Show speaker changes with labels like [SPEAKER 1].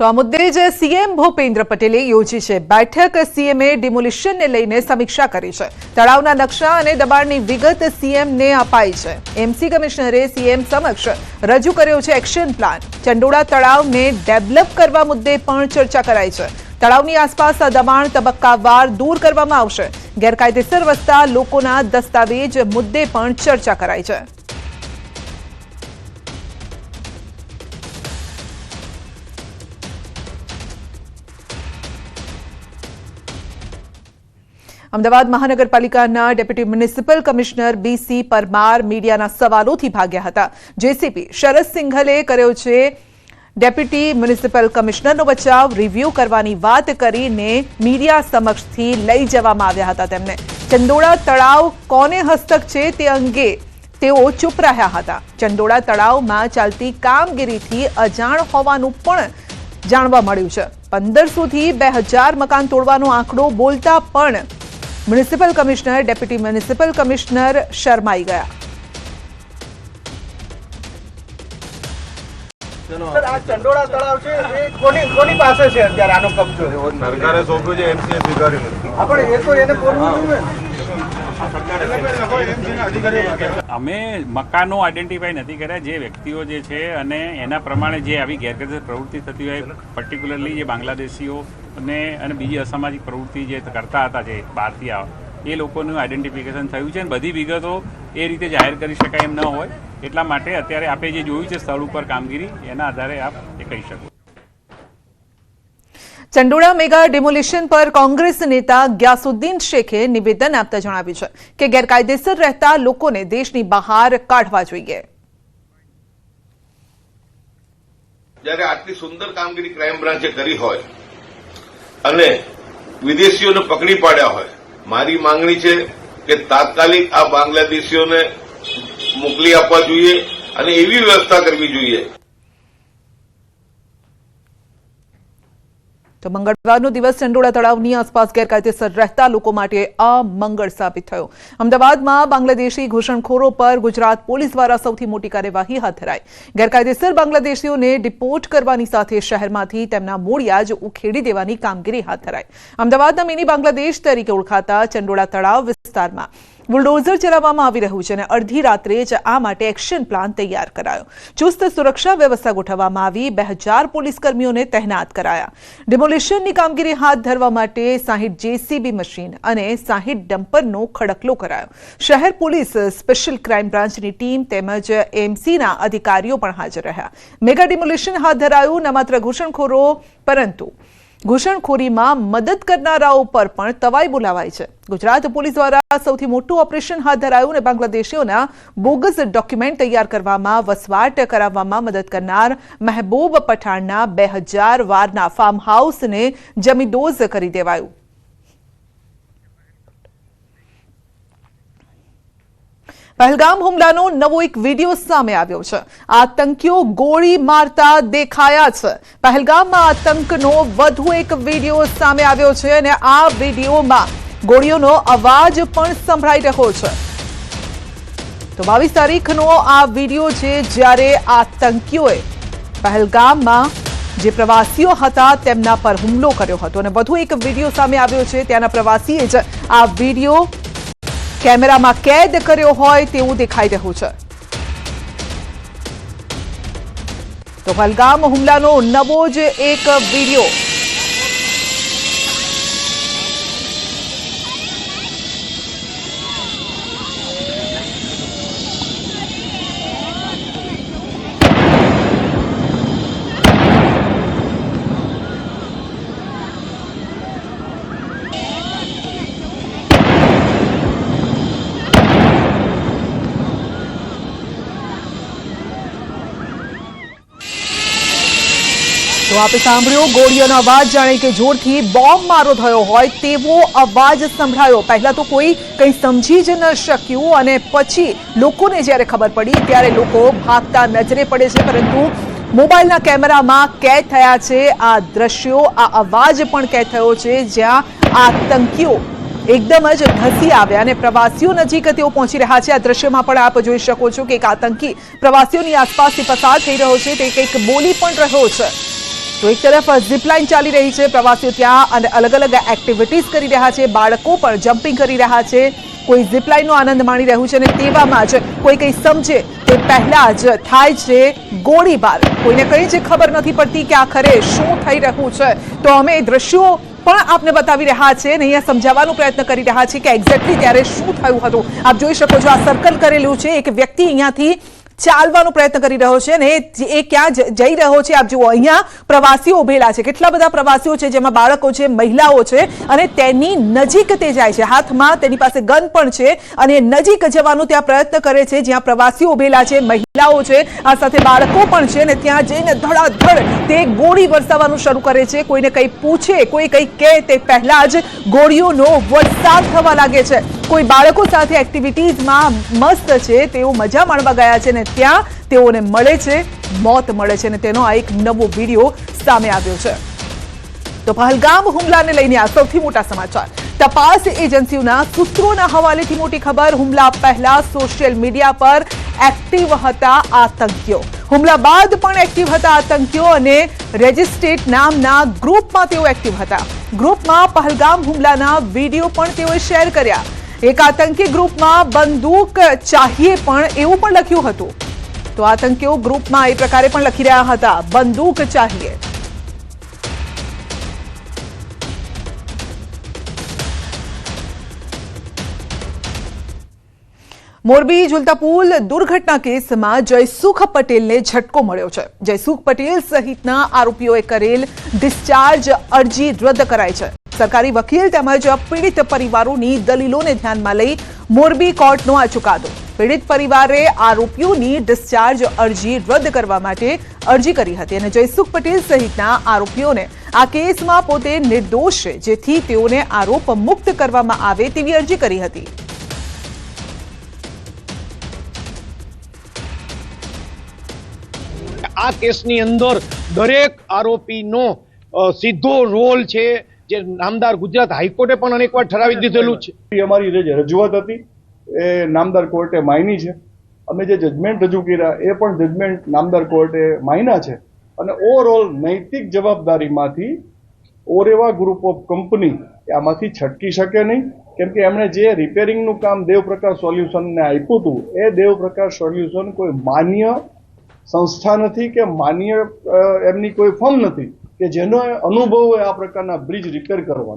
[SPEAKER 1] તો આ મુદ્દે જ સીએમ ભૂપેન્દ્ર પટેલે યોજી છે. બેઠક સીએમએ ડિમોલિશનને લઈને સમીક્ષા કરી છે. તળાવના નકશા અને દબાણની વિગત સીએમને અપાઈ છે. એમસી કમિશનરે સીએમ સમક્ષ રજૂ કર્યો છે એક્શન પ્લાન. ચંડોળા તળાવને ડેવલપ કરવા મુદ્દે પણ ચર્ચા કરાઈ છે. તળાવની આસપાસ દબાણ તબક્કાવાર દૂર કરવામાં આવશે. ગેરકાયદેસર વસતા લોકોના દસ્તાવેજ મુદ્દે પણ ચર્ચા કરાઈ છે. અમદાવાદ મહાનગરપાલિકાના deputy municipal commissioner BC Parmar મીડિયાના સવાલોથી ભાગ્યા હતા. જેસીપી શરદ સિંઘલે કર્યો છે, ડેપ્યુટી મ્યુનિસિપલ કમિશનરનો બચાવ, રિવ્યૂ કરવાની વાત કરીને મીડિયા સમક્ષથી લઈ જવામાં આવ્યા હતા તેમને. ચંદોળા તળાવ કોને હસ્તક છે તે અંગે તેઓ ચૂપ રહ્યા હતા. ચંદોળા તળાવમાં ચાલતી કામગીરીથી અજાણ હોવાનું પણ જાણવા મળ્યું છે. પંદરસોથી બે હજાર મકાન તોડવાનો આંકડો બોલતા પણ municipal commissioner deputy municipal commissioner શરમાઈ ગયા.
[SPEAKER 2] સર આ ચંડોળા તળાવ છે એ કોની કોની પાસે છે અત્યારે આનો કબજો?
[SPEAKER 3] સરકારે સોંપ્યું છે એમસીએ સ્વીકાર્યું નથી.
[SPEAKER 2] આપણે એ તો એને બોલવું જોઈએ
[SPEAKER 4] અમે મકાનો આઈડેન્ટિફાઈ નથી કર્યા. જે વ્યક્તિઓ જે છે અને એના પ્રમાણે જે આવી ગેરકાયદેસર પ્રવૃત્તિ થતી હોય પર્ટિક્યુલરલી જે બાંગ્લાદેશીઓ અને અને બીજી અસામાજિક પ્રવૃત્તિ જે કરતા હતા જે બહારથી આવ એ લોકોનું આઈડેન્ટિફિકેશન થયું છે અને બધી વિગતો એ રીતે જાહેર કરી શકાય એમ ન હોય. એટલા માટે અત્યારે આપે જે જોયું છે સ્થળ ઉપર કામગીરી એના આધારે આપ એ કહી શકો.
[SPEAKER 1] ચંડોળા મેગા ડિમોલિશન પર કોંગ્રેસ નેતા ગ્યાસુદ્દીન શેખે નિવેદન આપતા જણાવ્યું છે કે ગેરકાયદેસર રહેતા લોકોને દેશની બહાર કાઢવા જોઈએ.
[SPEAKER 5] જ્યારે આટલી સુંદર કામગીરી ક્રાઇમ બ્રાન્ચે કરી હોય અને વિદેશીઓને પકડી પાડ્યા હોય. મારી માંગણી છે કે તાત્કાલિક આ બાંગ્લાદેશીઓને મોકલી આપવા જોઈએ અને એવી વ્યવસ્થા કરવી જોઈએ.
[SPEAKER 1] તો મંગળવારનો દિવસ ચંડોળા તળાવની આસપાસ ગેરકાયદેસર રહેતા લોકો માટે અમંગળ સાબિત થયો. અમદાવાદમાં બાંગ્લાદેશી ઘૂસણખોરો પર ગુજરાત પોલીસ દ્વારા સૌથી મોટી કાર્યવાહી હાથ ધરાઈ. ગેરકાયદેસર બાંગ્લાદેશીઓને ડિપોર્ટ કરવાની સાથે શહેરમાંથી તેમના મૂળિયા જ ઉખેડી દેવાની કામગીરી હાથ ધરાઈ. અમદાવાદના મિની બાંગ્લાદેશ તરીકે ઓળખાતા ચંડોળા તળાવ વિસ્તારમાં બુલડોઝર ચલાવવામાં આવી રહ્યું છે અને અડધી રાત્રે જ આ માટે એક્શન પ્લાન તૈયાર કરાયો. ચુસ્ત સુરક્ષા વ્યવસ્થા ગોઠવવામાં આવી, બે હજાર પોલીસકર્મીઓને તહેનાત કરાયા. ડિમોલિશનની કામગીરી હાથ ધરવા માટે સાહીઠ જેસીબી મશીન અને સાહીઠ ડમ્પરનો ખડકલો કરાયો. શહેર પોલીસ સ્પેશિયલ ક્રાઇમ બ્રાન્ચની ટીમ તેમજ એમસીના અધિકારીઓ પણ હાજર રહ્યા. મેગા ડિમોલિશન હાથ ધરાયું, ન માત્ર ઘૂસણખોરો, પરંતુ ઘૂસણખોરીમાં મદદ કરનારાઓ પર પણ તવાઈ બોલાવાઈ છે. ગુજરાત પોલીસ દ્વારા સૌથી મોટું ઓપરેશન હાથ ધરાયું અને બાંગ્લાદેશીઓના બોગસ ડોક્યુમેન્ટ તૈયાર કરવામાં, વસવાટ કરાવવામાં મદદ કરનાર મહેબૂબ પઠાણના બે હજાર વારના ફાર્મ હાઉસને જમીદોઝ કરી દેવાયું. પહેલગામ હુમલાનો નવો એક વીડિયો સામે આવ્યો છે. આતંકીઓ ગોળી મારતા દેખાયા છે. પહેલગામમાં આતંકનો વધુ એક વીડિયો સામે આવ્યો છે અને આ વિડીયોમાં ગોળીઓનો અવાજ પણ સંભળાઈ રહ્યો છે. તો બાવીસ તારીખનો આ વીડિયો છે જ્યારે આતંકીઓએ પહેલગામમાં જે પ્રવાસીઓ હતા તેમના પર હુમલો કર્યો હતો. અને વધુ એક વીડિયો સામે આવ્યો છે ત્યાંના પ્રવાસીએ જ આ વીડિયો કેમેરામાં કેદ કર્યો હોય તેવું દેખાઈ રહ્યું છે. તો હલગામ હુમલાનો નવો જ એક વીડિયો. તો આપે સાંભળ્યો, ગોળીઓનો અવાજ જાણે કે જોરથી બોમ્બ મારો થયો હોય તેવો અવાજ સંભળાયો. પહેલા તો કોઈ કંઈ સમજી જ ન શક્યું અને પછી લોકોને જ્યારે ખબર પડી, ત્યારે લોકો ભાગતા નજરે પડે છે. પરંતુ મોબાઈલના કેમેરામાં કેદ થયા છે આ દ્રશ્યો, આ અવાજ પણ કેદ થયો છે, જ્યાં આતંકીઓ એકદમ જ ધસી આવ્યા અને પ્રવાસીઓ નજીક તેઓ પહોંચી રહ્યા છે. આ દ્રશ્યમાં પણ આપ જોઈ શકો છો કે એક આતંકી પ્રવાસીઓની આસપાસથી પસાર થઈ રહ્યો છે. તે કંઈક બોલી પણ રહ્યો છે. તો એક તરફ ઝીપલાઇન ચાલી રહી છે, પ્રવાસીઓ ત્યાં અને અલગ અલગ એક્ટિવિટીઝ કરી રહ્યા છે, બાળકો પણ જમ્પિંગ કરી રહ્યા છે. કોઈ ઝીપલાઇનનો આનંદ માણી રહ્યું છે અને તેવામાં જ કોઈ કંઈ સમજે તે પહેલાં જ થાય છે ગોળીબાર. કોઈને કંઈ જ ખબર નથી પડતી કે આખરે શું થઈ રહ્યું છે. તો અમે દ્રશ્યો પણ આપને બતાવી રહ્યા છે અને અહીંયા સમજાવવાનો પ્રયત્ન કરી રહ્યા છે કે એક્ઝેક્ટલી ત્યારે શું થયું હતું. આપ જોઈ શકો છો આ સર્કલ કરેલું છે. એક વ્યક્તિ અહીંયાથી ચાલવાનો પ્રયત્ન કરી રહ્યો છે અને એ ક્યાં જઈ રહ્યો છે? આપ જુઓ, અહીંયા પ્રવાસીઓ ઉભેલા છે. કેટલા બધા પ્રવાસીઓ છે, જેમાં બાળકો છે, મહિલાઓ છે અને તેની નજીક તે જાય છે. હાથમાં તેની પાસે ગન પણ છે અને નજીક જવાનો ત્યાં પ્રયત્ન કરે છે, જ્યાં પ્રવાસીઓ ઉભેલા છે મહિલાઓ છે. આ સાથે બાળકો પણ છે ને ત્યાં જઈને ધડાધડ તે ગોળી વરસાવવાનું શરૂ કરે છે. કોઈને કંઈ પૂછે, કોઈ કંઈ કહે તે પહેલા જ ગોળીઓનો વરસાદ થવા લાગે છે. કોઈ બાળકો સાથે એક્ટિવિટીઝમાં મસ્ત છે, તેઓ મજા માણવા ગયા છે ને ત્યાં તેઓને મળે છે, મોત મળે છે અને તેનો આ એક નવો વીડિયો સામે આવ્યો છે. તો પહલગામ હુમલાને લઈને આ સૌથી મોટા સમાચાર. તપાસ એજન્સીઓના સૂત્રોના હવાલેથી મોટી ખબર હુમલા પહેલા સોશિયલ મીડિયા પર એક્ટિવ હતા આતંકીઓ હુમલા બાદ પણ એક્ટિવ હતા આતંકીઓ અને રેજિસ્ટ્રેટ નામના ગ્રુપમાં તેઓ એક્ટિવ હતા ગ્રુપમાં પહલગામ હુમલાના વીડિયો પણ તેઓએ શેર કર્યા એક આતંકી ગ્રુપમાં બંદૂક ચાહીએ પણ એવું પણ લખ્યું હતું તો આતંકીઓ ગ્રુપમાં એ પ્રકારે પણ લખી રહ્યા હતા બંદૂક ચાહીએ મોરબી ઝુલતા પુલ દુર્ઘટના કેસમાં જયસુખ પટેલને ઝટકો મળ્યો છે. જયસુખ પટેલ સહિતના આરોપીઓએ કરેલ ડિસ્ચાર્જ અરજી રદ કરાઈ છે. સરકારી વકીલ તેમજ પીડિત પરિવારોની દલીલોને ધ્યાનમાં લઈ મોરબી કોર્ટનો આ ચુકાદો. પીડિત પરિવારે આરોપીઓની ડિસ્ચાર્જ અરજી રદ કરવા માટે અરજી કરી હતી અને જયસુખ પટેલ સહિતના આરોપીઓને આ કેસમાં પોતે નિર્દોષ છે, જેથી તેઓને આરોપ મુક્ત કરવામાં આવે તેવી અરજી કરી હતી.
[SPEAKER 6] આ કેસની અંદર દરેક આરોપીનો સીધો રોલ છે જે નામદાર ગુજરાત હાઈકોર્ટે પણ અનેકવાર ઠરાવી દીધેલું છે.
[SPEAKER 7] અમારી જે રજૂઆત હતી, એ નામદાર કોર્ટે માયની છે. અમે જે જજમેન્ટ રજૂ કર્યા, એ પણ જજમેન્ટ નામદાર કોર્ટે માયના છે. અને ઓવરઓલ નૈતિક જવાબદારીમાંથી ઓરેવા ગ્રુપ ઓફ કંપની આમાંથી છટકી શકે નહીં. કેમ કે એમણે જે રિપેરિંગનું કામ દેવપ્રકાશ સોલ્યુશનને આપ્યું હતું, એ દેવપ્રકાશ સોલ્યુશન કોઈ માન્ય સંસ્થા નથી કે માન્ય એમની કોઈ ફર્મ નથી કે જેનો અનુભવ હોય આ પ્રકારના બ્રિજ રિપેર કરવાનો.